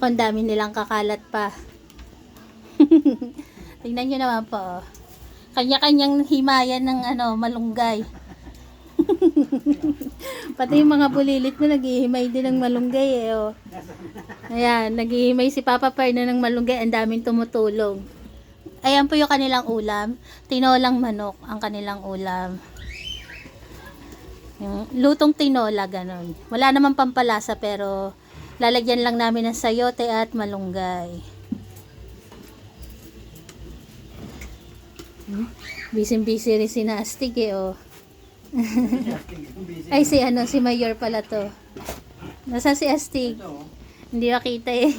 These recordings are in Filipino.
Kung dami nilang kakalat pa. Tingnan nyo naman po. oh. Kanya-kanyang himayan ng ano, malunggay. Pati yung mga bulilit mo, naghihimay din ng malunggay eh. Oh. Ayan, naghihimay si Papa Perno ng malunggay. Ang daming tumutulong. Ayan po yung kanilang ulam. Tinolang manok ang kanilang ulam. Yung lutong tinola, ganun. Wala namang pampalasa pero lalagyan lang namin ng sayote at malunggay. Hmm? Busy-busy rin si Nastig eh, oh. Ay, si ano, si Mayor pala to. Nasa si Astig? Hindi makita eh.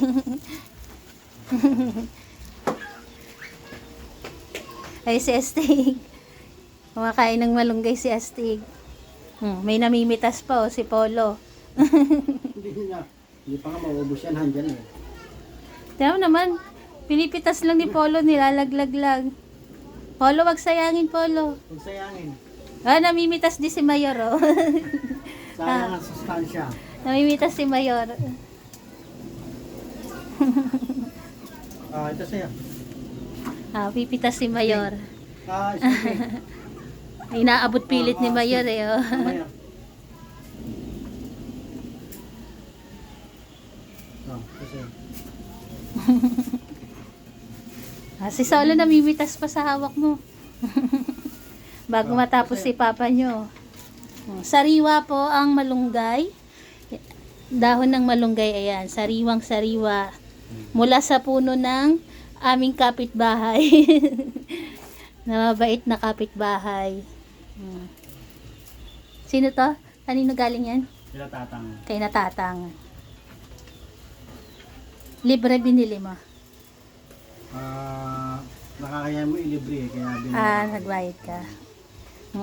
Ay, si Astig. Kumakain ng malunggay si Astig. Hmm, may namimitas pa oh, si Polo. Hindi na. Hindi pa nga maubos yan, handyan eh. Mo naman, pinipitas lang ni Polo, nilalaglag lang. Polo, wag sayangin, Polo. Huwag sayangin. Ah, namimitas di si Mayor, oh. Sayang ang sustansya. namimitas si Mayor. Ah, ito sa'yo. Ah, pipitas si Mayor. Ah, sige. Ay, naabot pilit ni Mayor, eh, oh. Mamaya. Ah, ito sa'yo. Ah, si Solo namimitas pa sa hawak mo. Bago matapos si Papa nyo. Oh, Sariwa po ang malunggay. Dahon ng malunggay, ayan. Sariwang sariwa. Mula sa puno ng aming kapitbahay. na mabait na kapitbahay. Hmm. Sino to? Kanino galing yan? Sila tatang. Kay natatang. Libre binili mo. Ah, nakakaya mo ilibre eh, kaya bin. Ah, nagbayad ka.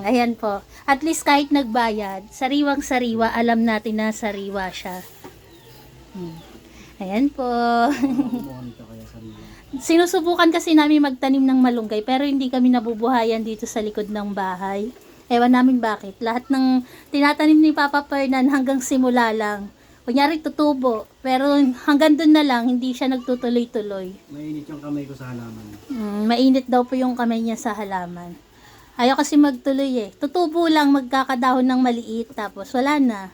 Ayan po. At least kahit nagbayad, sariwang sariwa, alam natin na sariwa siya. Hmm. Ayan po. Sinusubukan kasi namin magtanim ng malunggay pero hindi kami nabubuhayan dito sa likod ng bahay. Ewan namin bakit. Lahat ng tinatanim ni Papa Fernan hanggang simula lang. Kunyari tutubo. Pero hanggang dun na lang, hindi siya nagtutuloy-tuloy. Mainit yung kamay ko sa halaman. Mm, mainit daw po yung kamay niya sa halaman. Ayaw kasi magtuloy eh. Tutubo lang magkakadahon ng maliit tapos wala na.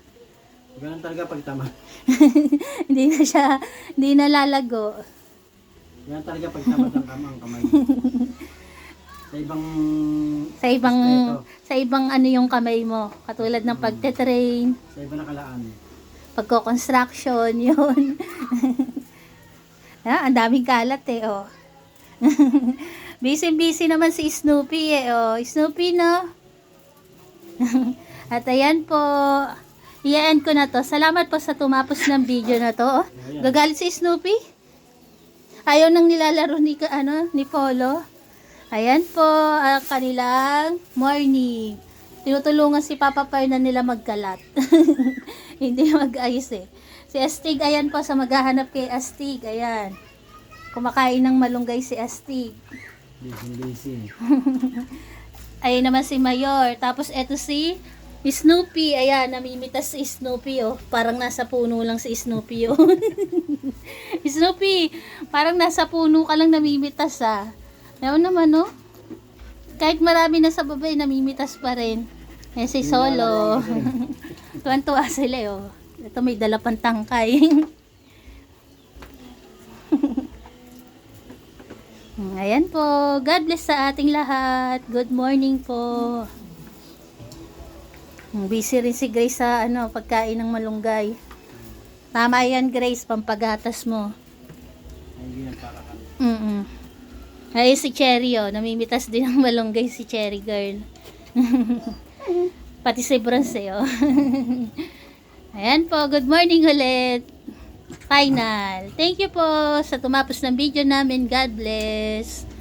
Ganun talaga pag tama. hindi na siya, hindi na lalago. Yan talaga pag tama ng ang kamay. sa ibang Sa ibang, sa ibang ano yung kamay mo. Katulad ng pagte-train, sa iba nakalaan. Pagko-construction, yun. ah, ang daming kalat eh, oh. Busy-busy naman si Snoopy eh, oh. Snoopy, no? At ayan po, i-end ko na to. Salamat po sa tumapos ng video na to. oh. Gagalit si Snoopy? Ayaw nang nilalaro ni, ano, ni Polo. Ayan po, ang kanilang morning. Tinutulungan si Papa Par na nila magkalat. Hindi mag-ayos eh. Si Astig, ayan po, sa maghahanap kay Astig. Ayan. Kumakain ng malunggay si Astig. Busy, busy. Ayun naman si Mayor. Tapos eto si Snoopy. Ayan, namimitas si Snoopy oh. Parang nasa puno lang si Snoopy oh. Snoopy, parang nasa puno ka lang namimitas ah. Ewan naman oh. Kahit marami na sa babay, namimitas pa rin. Eh si Solo. Tuwan-tuwa sila eh, oh. Ito may dala pang tangkay. Ayan po. God bless sa ating lahat. Good morning po. Busy rin si Grace sa ano, pagkain ng malunggay. Tama yan, Grace, pampagatas mo. Yan ka. Mm Ay, si Cherry, oh. Namimitas din ng malunggay si Cherry girl. Pati si Bronze, oh. Ayan po, good morning ulit. Final. Thank you po sa tumapos ng video namin. God bless.